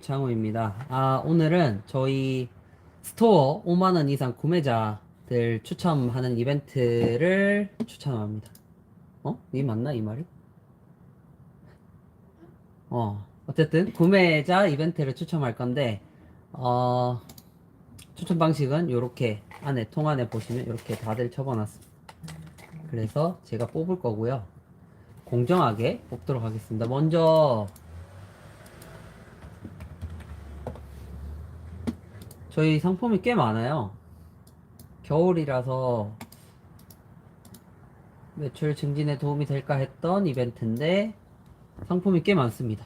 장호입니다. 아, 오늘은 저희 스토어 5만원 이상 구매자들 추첨하는 이벤트를 추천합니다. 어? 이 맞나? 이 말이? 어, 어쨌든 구매자 이벤트를 추첨할 건데, 어, 추천 방식은 이렇게 안에 통 안에 보시면 이렇게 다들 접어놨습니다. 그래서 제가 뽑을 거고요. 공정하게 뽑도록 하겠습니다. 먼저 저희 상품이 꽤 많아요. 겨울이라서 매출 증진에 도움이 될까 했던 이벤트인데 상품이 꽤 많습니다.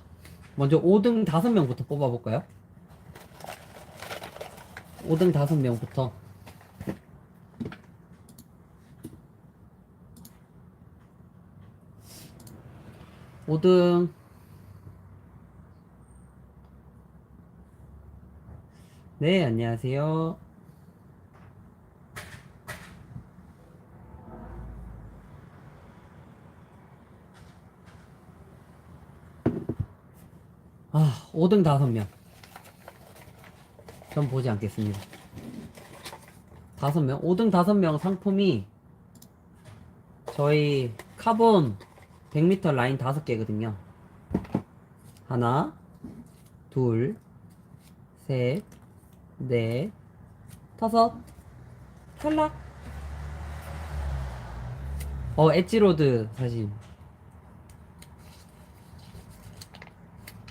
먼저 5등 5명부터 뽑아볼까요? 5등 5명부터 5등 네, 안녕하세요. 아, 5등 5명. 전 보지 않겠습니다. 5명, 5등 5명 상품이 저희 카본 100m 라인 5개거든요. 하나, 둘, 셋, 넷, 다섯, 탈락. 어, 엣지로드 사진.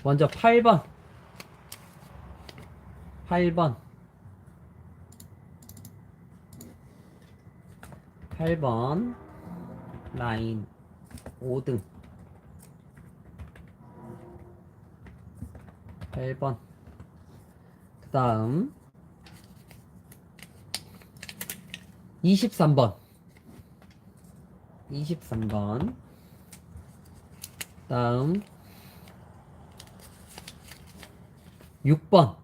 먼저 8번. 8번. 8번. 라인 5등. 8번. 그 다음 23번. 23번. 다음. 6번.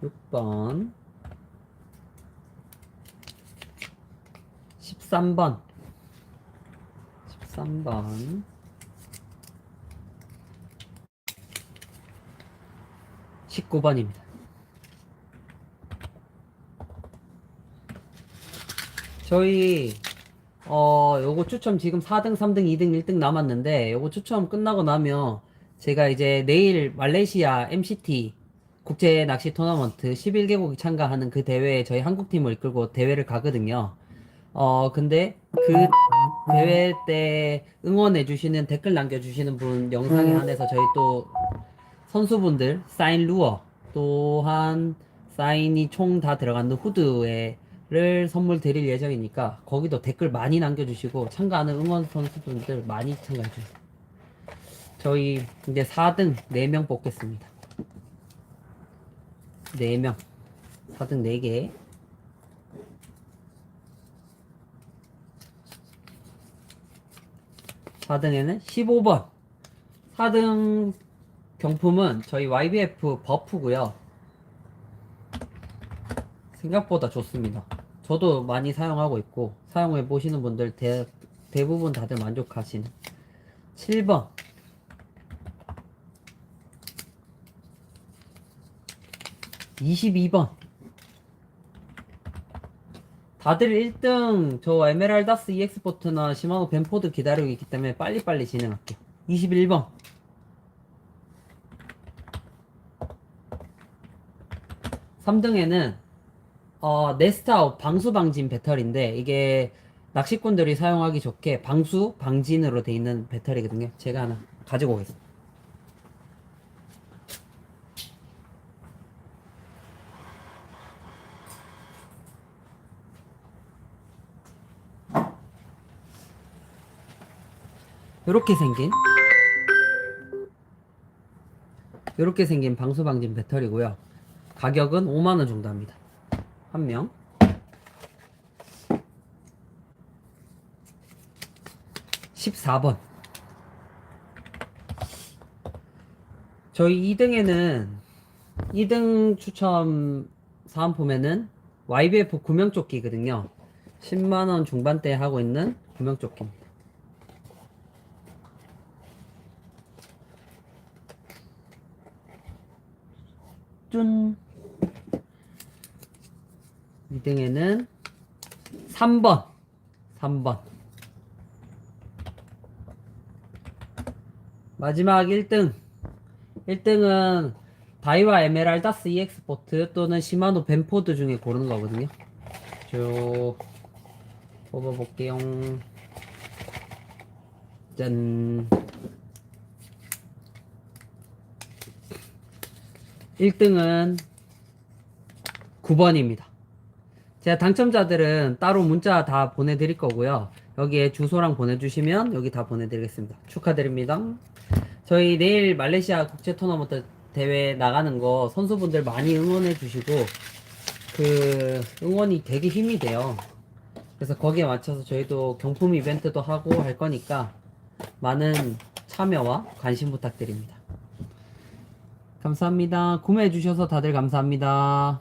6번. 13번. 13번. 19번입니다. 저희 어 요거 추첨 지금 4등, 3등, 2등, 1등 남았는데 요거 추첨 끝나고 나면 제가 이제 내일 말레이시아 MCT 국제 낚시 토너먼트 11개국이 참가하는 그 대회에 저희 한국팀을 이끌고 대회를 가거든요. 어 근데 그 대회 때 응원해 주시는 댓글 남겨 주시는 분 영상에 한해서 저희 또 선수분들 사인 루어 또한 사인이 총 다 들어간 후드 를 선물 드릴 예정이니까 거기도 댓글 많이 남겨주시고 참가하는 응원 선수분들 많이 참가해주세요. 저희 이제 4등 4명 뽑겠습니다. 4명 4등 4개 4등에는 15번 4등 경품은 저희 YBF 버프고요. 생각보다 좋습니다. 저도 많이 사용하고 있고 사용해 보시는 분들 대, 대부분 다들 만족하시는 7번 22번. 다들 1등 저 에메랄다스 EX포트나 시마노 벤포드 기다리고 있기 때문에 빨리빨리 진행할게요. 21번. 3등에는 어, 네스타우 방수 방진 배터리인데 이게 낚시꾼들이 사용하기 좋게 방수 방진으로 돼 있는 배터리거든요. 제가 하나 가지고 오겠습니다. 이렇게 생긴 이렇게 생긴 방수 방진 배터리고요. 가격은 5만 원 정도 합니다. 한 명. 14번. 저희 2등에는 2등 추첨 사은 보면은 YBF 구명조끼거든요. 10만원 중반대 하고 있는 구명조끼입니다. 2등에는 3번. 3번. 마지막 1등. 1등은 다이와 에메랄다스 EX포트 또는 시마노 벤포드 중에 고르는 거거든요. 쭉 뽑아볼게요. 짠. 1등은 9번입니다. 제가 당첨자들은 따로 문자 다 보내드릴 거고요. 여기에 주소랑 보내주시면 여기 다 보내드리겠습니다. 축하드립니다. 저희 내일 말레이시아 국제 토너먼트 대회 나가는 거 선수분들 많이 응원해 주시고 그 응원이 되게 힘이 돼요. 그래서 거기에 맞춰서 저희도 경품 이벤트도 하고 할 거니까 많은 참여와 관심 부탁드립니다. 감사합니다. 구매해 주셔서 다들 감사합니다.